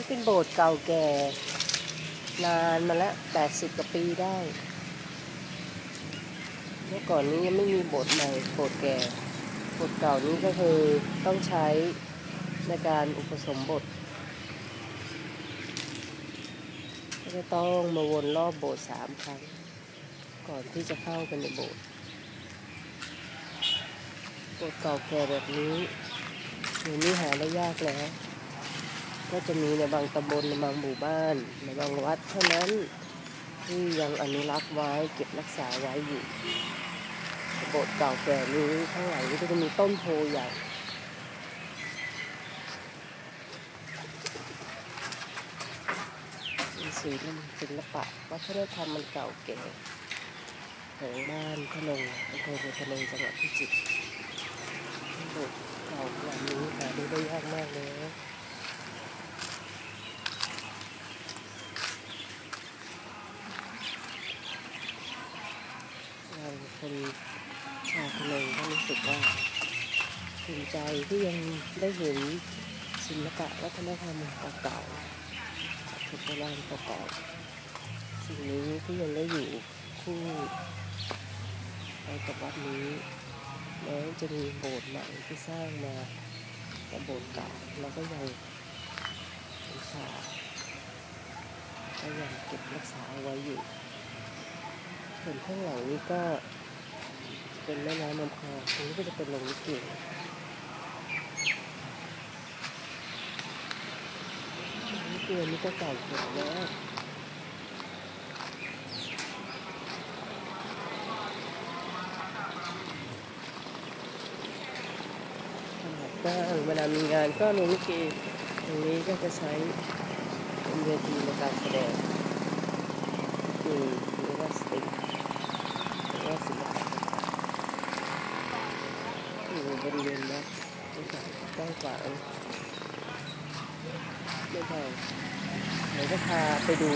ี่เป็นโบสถ์เก่าแก่ นานมาแล้วแปดสิบกว่าปีได้ เมื่อก่อนนี้ยังไม่มีโบสถ์ใหม่โบสถ์แก่โบสถ์เก่านี้ก็คือต้องใช้ในการอุปสมบทก็จะต้องมาวนรอบโบสถ์สามครั้ง ก่อนที่จะเข้าไปในโบสถ์โบสถ์เก่าแก่แบบนี้เดี๋ยวนี้หาได้ยากแล้ว ก็จะมีในบางตำบลในบางหมู่บ้าน ในบางวัดเท่านั้นที่ยังอนุรักษ์ไว้เก็บรักษาไว้อยู่โบสถ์เก่าแก่นี้ข้างหลังนี้ก็จะมีต้นโพใหญ่เป็นศิลป์ศิลปะวัฒนธรรมมันเก่าแก่ของบ้านพนงอำเภอโพนงจังหวัดพิจิตรโบสถ์เก่าแบบนี้หาดูได้ยากมากเลย เรา คนชาวพะโนงก็รู้สึกว่าภูมิใจที่ยังได้เห็นศิลปะวัฒนธรรมเก่าๆพุทธบ้านเก่าๆสิ่งนี้ที่ยังได้อยู่คู่ไปกับวัดนี้แม้จะมีโบสถ์ใหม่ที่สร้างมาแต่โบสถ์เก่าเราก็ยังบูชาก็ยังเก็บรักษาเอาไว้อยู่ส่วนข้างหลังนี้ก็ เป็นแม่น้ำลำคลองตรงนี้ก็จะเป็นโรงลิเกโรงลิเกนี่ก็เก่าแก่แล้วขนาดบ้างเวลามีงานก็โรงลิเกตรงนี้ก็จะใช้เป็นเวทีในการแสดงอืมเรียกว่าสเต็ก หรือว่าศิลปะอ ยู่บริเวณวัดนะครับกว้างขวางไม่เท่าเดี๋ยวจะพาไปดู